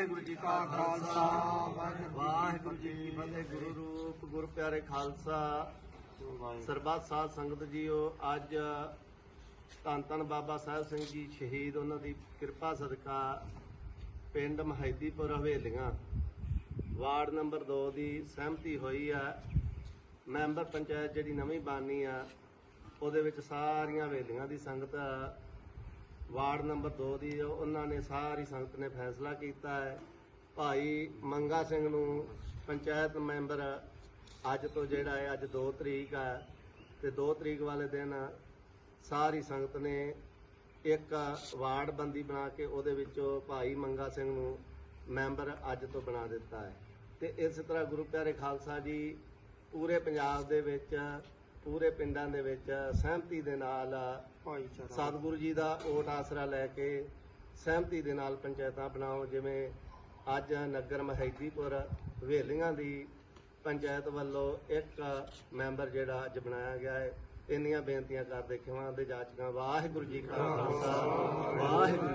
ਵਾਹਿਗੁਰੂ ਜੀ ਕਾ ਖਾਲਸਾ, ਵਾਹਿਗੁਰੂ ਜੀ ਕੀ ਫਤਿਹ। ਗੁਰੂ ਰੂਪ, ਗੁਰ ਪਿਆਰੇ ਖਾਲਸਾ। ਸਰਬੱਤ ਸਾਧ ਸੰਗਤ ਜੀਓ, ਅੱਜ ਧੰਨ ਧੰਨ ਬਾਬਾ ਸਾਹਿਬ ਸਿੰਘ ਜੀ ਸ਼ਹੀਦ, ਉਹਨਾਂ ਦੀ ਕਿਰਪਾ ਸਦਕਾ ਪਿੰਡ ਮਹਿਦੀਪੁਰ ਹਵੇਲੀਆਂ। ਵਾਰਡ ਨੰਬਰ 2 ਦੀ ਸਹਿਮਤੀ ਹੋਈ ਆ। ਮੈਂਬਰ ਪੰਚਾਇਤ ਜਿਹੜੀ ਨਵੀਂ ਬਾਨੀ ਆ, ਉਹਦੇ ਵਿੱਚ ਸਾਰੀਆਂ ਹਵੇਲੀਆਂ ਦੀ ਸੰਗਤ ਵਾਰਡ ਨੰਬਰ 2 ਦੀ ਉਹਨਾਂ ਨੇ ਸਾਰੀ ਸੰਗਤ ਨੇ ਫੈਸਲਾ ਕੀਤਾ ਹੈ। ਭਾਈ ਮੰਗਾ ਸਿੰਘ ਨੂੰ ਪੰਚਾਇਤ ਮੈਂਬਰ ਅੱਜ ਤੋਂ ਜਿਹੜਾ ਹੈ, ਅੱਜ 2 ਤਰੀਕ ਹੈ ਤੇ 2 ਤਰੀਕ ਵਾਲੇ ਦਿਨ ਸਾਰੀ ਸੰਗਤ ਨੇ ਇੱਕ ਵਾਰਡ ਬੰਦੀ ਬਣਾ ਕੇ ਉਹਦੇ ਵਿੱਚੋਂ ਭਾਈ ਮੰਗਾ ਸਿੰਘ ਨੂੰ ਮੈਂਬਰ ਅੱਜ ਤੋਂ ਬਣਾ ਦਿੱਤਾ ਹੈ। ਤੇ ਇਸ ਤਰ੍ਹਾਂ ਗੁਰੂ ਪਿਆਰੇ ਖਾਲਸਾ ਜੀ ਪੂਰੇ ਪੰਜਾਬ ਦੇ ਵਿੱਚ ਪੂਰੇ ਪਿੰਡਾਂ ਦੇ ਵਿੱਚ ਸਹਿਮਤੀ ਦੇ ਨਾਲ ਭਾਈਚਾਰਾ ਸਤਿਗੁਰੂ ਜੀ ਦਾ ਓਟ ਆਸਰਾ ਲੈ ਕੇ ਸਹਿਮਤੀ ਦੇ ਨਾਲ ਪੰਚਾਇਤਾਂ ਬਣਾਓ ਜਿਵੇਂ ਅੱਜ ਨਗਰ ਮਹੈਦੀਪੁਰ ਹਵੇਲੀਆਂ ਦੀ ਪੰਚਾਇਤ ਵੱਲੋਂ ਇੱਕ ਮੈਂਬਰ ਜਿਹੜਾ ਅੱਜ ਬਣਾਇਆ ਗਿਆ ਹੈ। ਇੰਨੀਆਂ ਬੇਨਤੀਆਂ ਕਰਦੇ ਖਿਮਾਂ ਦੇ ਜਾਚਕਾਂ ਵਾਹਿਗੁਰੂ ਜੀ ਕਾ ਖਾਲਸਾ ਵਾਹਿਗੁਰੂ